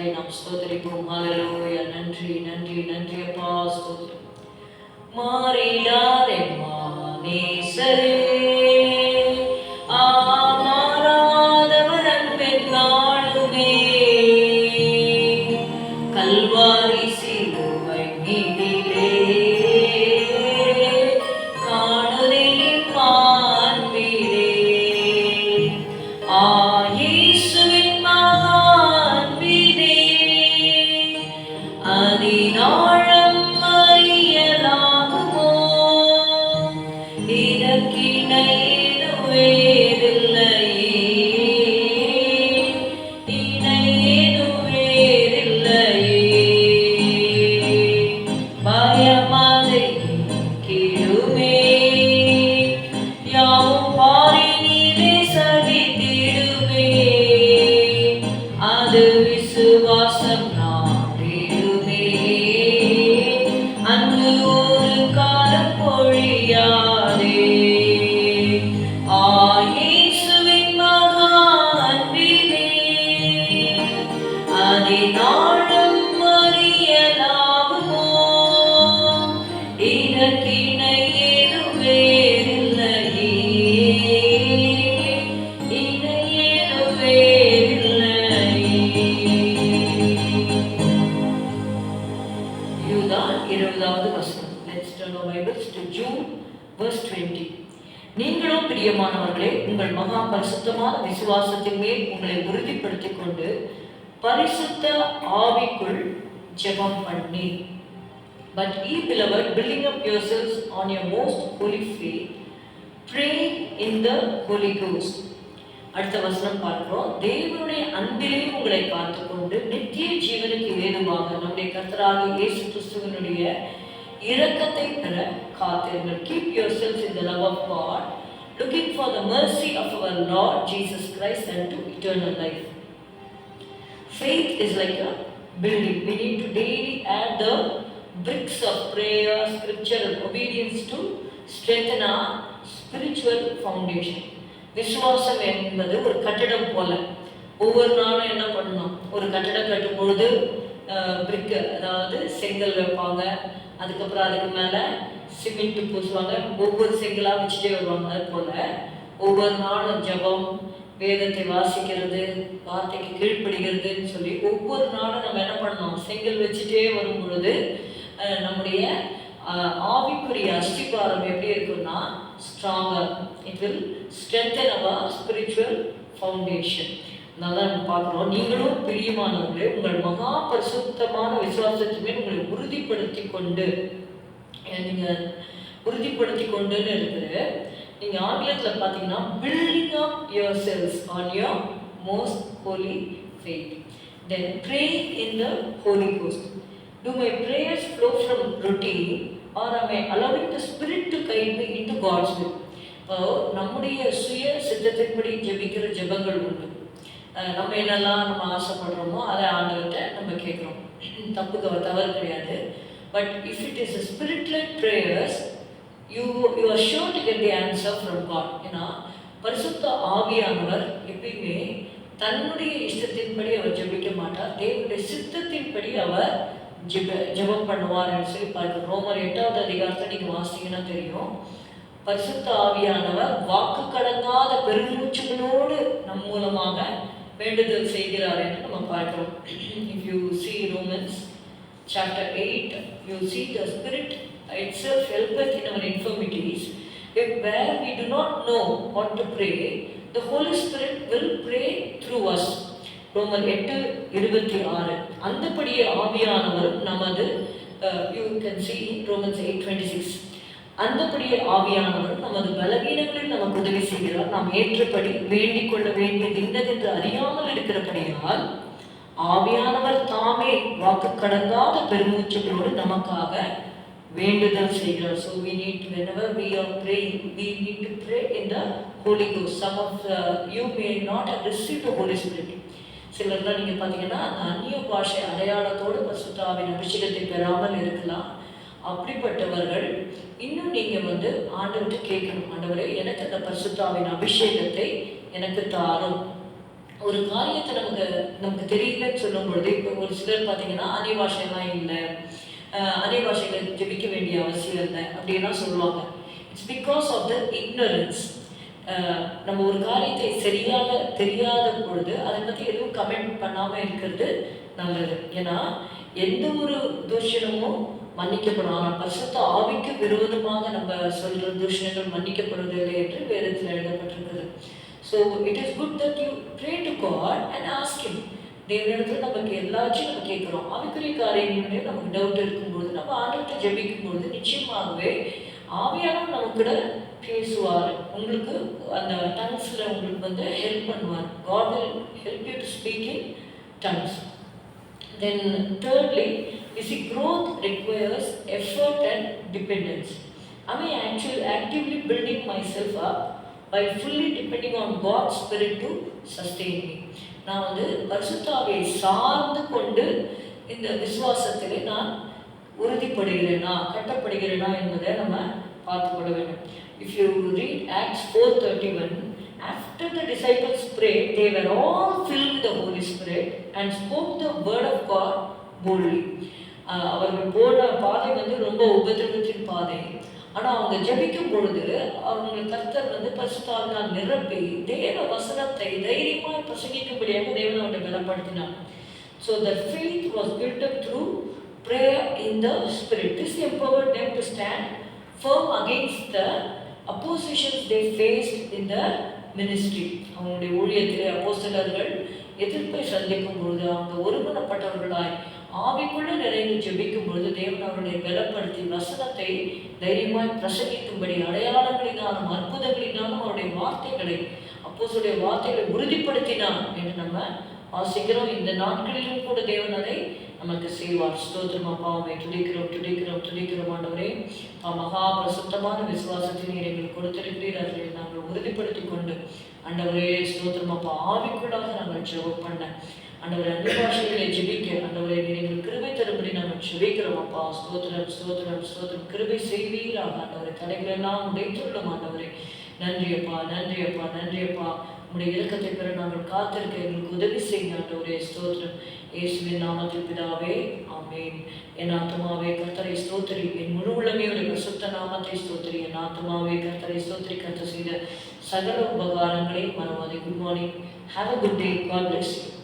கிருபைக்காக நாம் ஸ்தோத்தரிப்போம். ஹalleluya நன்றி நன்றி நன்றி அப்பா ஸ்தோத்திரம். மாறிடாதே மானேசரே. ஆமாராதவரன் பெண்ணாளுமே கல்வாரி இதுதான் இருபதாவது வசனம். Let's turn our Bibles to Jude verse twenty நீங்களும் பிரியமானவர்களே உங்கள் மகா பரிசுத்தமான விசுவாசத்தின் மேல் உங்களை உறுதிப்படுத்திக் கொண்டு பரிசுத்த ஆவிக்குள் ஜெபம் பண்ணி but ye beloved building up yourselves on your most holy faith pray in the Holy Ghost அடுத்த வசனம் பார்க்கிறோம். தேவனுடைய அன்பிலே உங்களை கொண்டு நித்திய ஜீவனுக்கு வேணுமாக நம்முடைய கர்த்தராக இயேசு கிறிஸ்துவனுடைய இரக்கத்தை பெற காத்திருங்கள். Keep yourselves in the love of God looking for the mercy of our Lord Jesus Christ and to eternal life faith is like a building we need to daily add the bricks of prayer, scripture, and obedience to strengthen our spiritual foundation. விசுவாசம் என்பது ஒரு கட்டிடம் போல. ஒவ்வொரு நாளும் என்ன பண்ணணும்? ஒரு கட்டிடம் கட்டும் பொழுது பிரிக்கு அதாவது செங்கல் வைப்பாங்க. அதுக்கப்புறம் அதுக்கு மேலே சிமெண்ட் பூசுவாங்க. ஒவ்வொரு செங்கலாக வச்சுட்டே வருவாங்க. அது போல ஒவ்வொரு நாளும் ஜெபம் வேதத்தை வாசிக்கிறது வார்த்தைக்கு கீழ்ப்படுகிறதுன்னு சொல்லி ஒவ்வொரு நாளும் நம்ம என்ன பண்ணணும்? செங்கல் வச்சுட்டே வரும் பொழுது நம்முடைய ஆவிக்குரிய அஸ்திபாரம் எப்படி இருக்குன்னா stronger it will strengthen our spiritual foundation நல்லா நம்ம பார்க்குறோம் நீங்களும் பிரியமானவர்களே உங்கள் மகா பரிசுத்தமான விசுவாசத்துமே உங்களை உறுதிப்படுத்தி கொண்டு நீங்கள் உறுதிப்படுத்தி கொண்டுன்னு இருக்குது நீங்கள் ஆங்கிலத்தில் பார்த்தீங்கன்னா building up yourselves on your most holy faith then pray in the Holy Ghost Do my prayers flow from routine or am I allowing the Spirit to guide me God's God's இப்போ நம்முடைய சுய சித்தத்தின்படி ஜெபிக்கிற ஜெபங்கள் உண்டு. நம்ம என்னெல்லாம் நம்ம ஆசைப்படுறோமோ அதை ஆண்டவர்கிட்ட நம்ம கேட்குறோம். தப்பு தவறு தவறு கிடையாது. But if it is spirit led prayers you you are sure to get the answer from God ஏன்னா பரிசுத்த ஆவியானவர் எப்பயுமே தன்னுடைய இஷ்டத்தின்படி அவர் ஜெபிக்க மாட்டார். தேவனுடைய சித்தத்தின்படி அவர் ஜெப ஜெபம் பண்ணுவார்னு சொல்லி பார்க்க ரோமர் எட்டாவது அதிகாரத்தை நீங்கள் வாசிங்கன்னா தெரியும். பரிசுத்த ஆவியானவர் வாக்கு கடங்காத பெருமூச்சுகளோடு நம் மூலமாக வேண்டுதல் செய்கிறார் என்று நம்ம பார்க்கிறோம் if you see Romans chapter eight you see the Spirit it's helpeth in our infirmities if where we do not know what to pray the Holy Spirit will pray through us Roman எட்டு இருபத்தி ஆறு அந்தபடியே ஆவியானவர் நமது you can see Romans eight twenty six அந்தபடியே ஆவியானவர் நமது பலவீனங்களில் நமக்கு உதவி செய்கிறார். நாம் ஏற்றபடி வேண்டிக் கொள்ள வேண்டியது இன்னதென்று அறியாமல் இருக்கிறபடியால் ஆவியானவர் தாமே வாக்கு கடந்தாத பெருமூச்சுகளோடு நமக்காக வேண்டுதல் செய்கிறார். So we need whenever we are praying we need to pray in the holy ghost. Some of the, you may not have received the holy spirit. சிலர்லாம் நீங்கள் பார்த்தீங்கன்னா அந்த அந்நிய பாஷை அடையாளத்தோடு பசுத்தாவின் அபிஷேகத்தை பெறாமல் இருக்கலாம். அப்படிப்பட்டவர்கள் இன்னும் நீங்கள் வந்து ஆண்டவர்கிட்ட கேட்கணும். ஆண்டவரே எனக்கு அந்த பரிசுத்தாவின் அபிஷேகத்தை எனக்கு தாரும். ஒரு காரியத்தை நமக்கு நமக்கு தெரியலன்னு சொல்லும் பொழுது இப்போ ஒரு சிலர் பார்த்தீங்கன்னா அரை பாஷைலாம் இல்லை. அரை பாஷைகளை ஜெபிக்க வேண்டிய அவசியம் இல்லை அப்படின்லாம் சொல்லுவாங்க. It's because of the ignorance நம்ம ஒரு காரியத்தை சரியாக தெரியாத பொழுது அதை பற்றி எதுவும் கமெண்ட் பண்ணாமல் இருக்கிறது நல்லது. ஏன்னா எந்த ஒரு தூஷணமும் மன்னிக்கப்படும் ஆனால் பரிசுத்த ஆவிக்கு விரோதமாக நம்ம சொல்கிற தூஷணங்கள் மன்னிக்கப்படுவதில்லை என்று வேதத்தில் எழுதப்பட்டிருக்கிறது. So it is good that you pray to God and ask him தேவனிடத்தில் நமக்கு எல்லாத்தையும் நம்ம கேட்குறோம். ஆவிக்குரிய காரியங்களே நமக்கு டவுட் இருக்கும்போது நம்ம ஆண்டத்தை ஜபிக்கும்போது நிச்சயமாகவே ஆவியானவர் நம்ம கூட பேசுவார். உங்களுக்கு அந்த டங்ஸில் உங்களுக்கு வந்து ஹெல்ப் பண்ணுவார். God will help you to speak in tongues then thirdly we see growth requires effort and dependence. Am i actually actively building myself up by fully depending on god's spirit to sustain me. நான் வந்து பரிசுத்தாவை சார்ந்து கொண்டு இந்த விசுவாசத்திலே நான் உறுதிப்படுகிறேனா கட்டப்படுகிறேனா என்பதை நம்ம பார்த்துக்கொள்ள வேண்டும். If you read Acts four thirty one after the disciples pray they were all fill the Holy Spirit and spoke the word of God boldly அவர்கள் போன பாதை வந்து ரொம்ப உபதிரவத்தின் பாதை. ஆனால் அவங்க ஜெபிக்கும் பொழுது அவங்க கர்த்தர் வந்து பரிசுத்தாவினால் நிரப்பி தேவ வசனத்தை தைரியமாக பிரசங்கிக்கும்படியாக தேவன் அவரை பலப்படுத்தினார். So the faith was built up through prayer in the spirit. This empowered them to stand firm against the oppositions they faced in the ministry அவங்களுடைய ஊழியத்திலே அப்போஸ்தலர்கள் எதிர்ப்பை சந்திக்கும் பொழுது அவங்க ஒருமனப்பட்டவர்களாய் ஆவிக்குள்ள நிறைந்து ஜெபிக்கும் பொழுது தேவன் அவர்களை பலப்படுத்தி வசனத்தை தைரியமாய் பிரசங்கிக்கும்படி அடையாளங்களினாலும் அற்புதங்களினாலும் அவருடைய வார்த்தைகளை அப்போஸ்தலருடைய வார்த்தைகளை உறுதிப்படுத்தினான் என்று நம்ம வாசிக்கிறோம் இந்த நாட்களிலும் கூட தேவன் அதை நமக்கு செய்வார். ஸ்தோத்திரம் அப்பா உண்மை துடிக்கிறோம் துடிக்கிறோம் துடிக்கிறோம் ஆண்டவரே. மகா பிரசுத்தமான விசுவாசத்தின் நீர் எங்களுக்கு கொடுத்திருக்கிறீர் அதை நாங்கள் உறுதிப்படுத்தி கொண்டு ஆண்டவரே ஸ்தோத்திரம் அப்பா ஆவிக்குள்ளாக நாங்கள் ஜெபம் பண்ண. ஆண்டவரே அந்நிய பாஷைகளை ஜெபிக்க ஆண்டவரே நீர் எங்களுக்கு கிருபை தரும்படி நாங்கள் ஜெபிக்கிறோம் அப்பா. ஸ்தோத்திரம் ஸ்தோத்திரம் ஸ்தோத்திரம். கிருபை செய்வீராக ஆண்டவரே. தடைகளெல்லாம் உடைத்துள்ளோம் ஆண்டவரே. நன்றி அப்பா நன்றி அப்பா நன்றி அப்பா. உங்களுடைய இலக்கத்தை பெற நாங்கள் காத்திருக்க எங்களுக்கு உதவி செய்யுங்க ஒரே ஸ்தோத்திரம். இயேசுவின் நாமத்தில் பிதாவே ஆமேன். என் ஆத்மாவே கர்த்தரை ஸ்தோத்திரி. என் முழு உலகையுடைய பிரசுத்த நாமத்தை ஸ்தோத்திரி. என் ஆத்மாவே கர்த்தரை ஸ்தோத்திரி. கர்த்தர் செய்த சகல உபகாரங்களை மறவாதே. Good morning have a good day God bless you